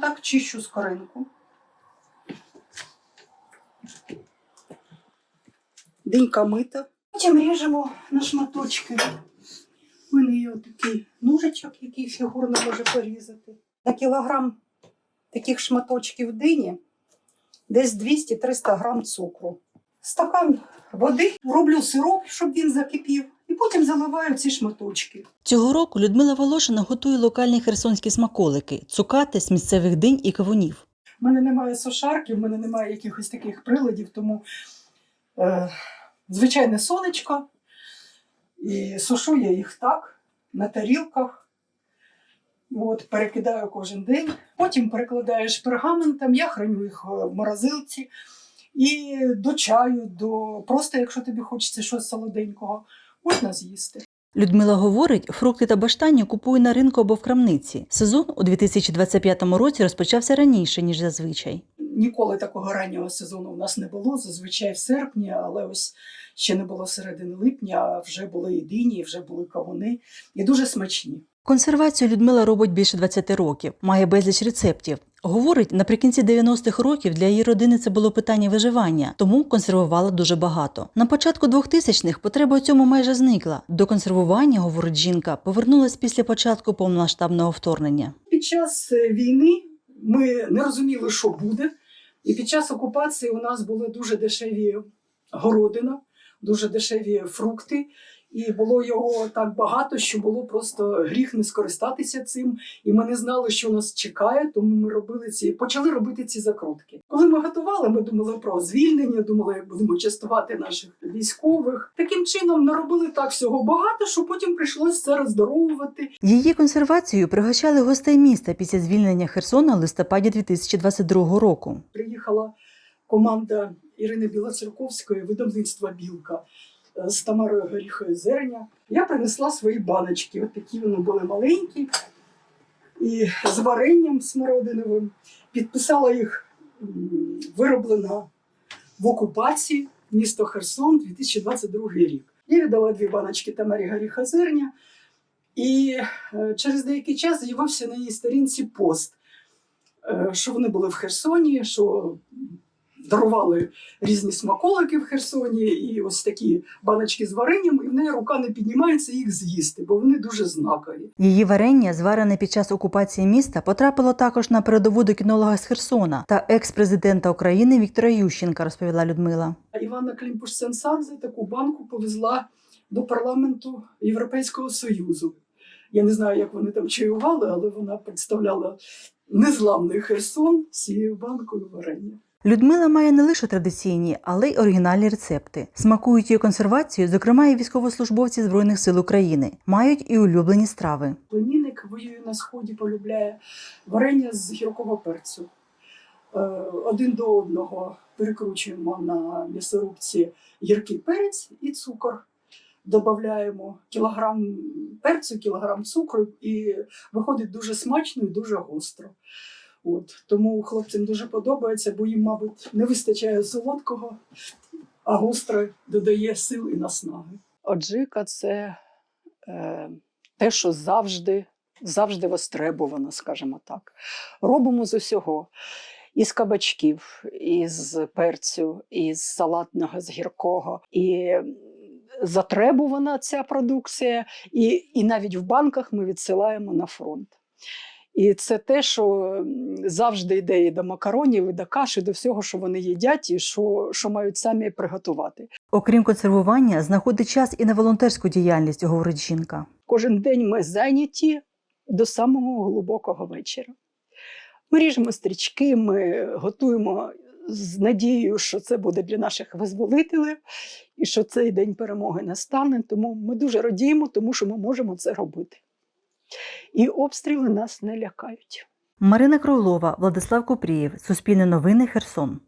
Так чищу скоринку. Динька мита. Потім ріжемо на шматочки. У мене є такий ножичок, який фігурно може порізати. На кілограм таких шматочків дині десь 200-300 грам цукру. Стакан води, роблю сироп, щоб він закипів, і потім заливаю ці шматочки. Цього року Людмила Волошина готує локальні херсонські смаколики, цукати з місцевих динь і кавунів. У мене немає сушарки, в мене немає якихось таких приладів, тому е, звичайне сонечко. І сушу я їх так, на тарілках. От, перекидаю кожен день. Потім перекладаєш пергаментом, я храню їх е, в морозилці. І до чаю, до просто якщо тобі хочеться щось солоденького, можна з'їсти. Людмила говорить, фрукти та баштані купує на ринку або в крамниці. Сезон у 2025 році розпочався раніше, ніж зазвичай. Ніколи такого раннього сезону у нас не було, зазвичай в серпні, але ось ще не було середини липня, вже були і дині, вже були кавуни, і дуже смачні. Консервацію Людмила робить більше 20 років, має безліч рецептів. Говорить, наприкінці 90-х років для її родини це було питання виживання, тому консервувала дуже багато. На початку 2000-х потреба у цьому майже зникла. До консервування, говорить жінка, повернулась після початку повномасштабного вторгнення. Під час е, війни ми не розуміли, що буде. І під час окупації у нас були дуже дешеві городина, дуже дешеві фрукти. І було його так багато, що було просто гріх не скористатися цим. І ми не знали, що нас чекає, тому ми робили ці, почали робити ці закрутки. Коли ми готували, ми думали про звільнення, думали, як будемо частувати наших військових. Таким чином наробили так всього багато, що потім прийшлося це роздоровувати. Її консервацією пригощали гостей міста після звільнення Херсона в листопаді 2022 року. приїхала команда Ірини Білоцерковської, видавництва Білка з Тамарою Горіхою Зерня. Я принесла свої баночки. От такі вони були маленькі, і з варенням смородиновим. Підписала їх вироблена в окупації місто Херсон 2022 рік. Я віддала дві баночки Тамарі Горіха Зерня. І е, через деякий час з'явився на її сторінці пост е, що вони були в Херсоні, що дарували різні смаколики в Херсоні, і ось такі баночки з варенням, і в неї рука не піднімається їх з'їсти, бо вони дуже знакові. Її варення, зварене під час окупації міста, потрапило також на передову до кінолога з Херсона та екс-президента України Віктора Ющенка, розповіла Людмила. Івана клімпуш сенсадзе таку банку повезла до парламенту Європейського Союзу. Я не знаю, як вони там чаювали, але вона представляла незламний Херсон з цією банкою варення. Людмила має не лише традиційні, але й оригінальні рецепти. Смакують її консервацію, зокрема, і військовослужбовці Збройних сил України. Мають і улюблені страви. Племінник воює на сході, полюбляє варення з гіркого перцю. Е, Один до одного перекручуємо на м'ясорубці гіркий перець і цукор. Додаємо кілограм перцю, кілограм цукру, і виходить дуже смачно і дуже гостро. От. Тому хлопцям дуже подобається, бо їм, мабуть, не вистачає солодкого, а гостре додає сил і наснаги. Оджика це е, те, що завжди, завжди востребовано, скажімо так. Робимо з усього. Із кабачків, із перцю, із салатного, з гіркого. І затребувана ця продукція, і, і навіть в банках ми відсилаємо на фронт. І це те, що завжди йде і до макаронів, і до каші, до всього, що вони їдять, і що, що мають самі приготувати. Окрім консервування, знаходить час і на волонтерську діяльність, говорить жінка. Кожен день ми зайняті до самого глибокого вечора. Ми ріжемо стрічки, ми готуємо з надією, що це буде для наших визволителів і що цей день перемоги настане. Тому ми дуже радіємо, тому що ми можемо це робити. І обстріли нас не лякають. Марина Крулова, Владислав Купрієв, Суспільне новини, Херсон.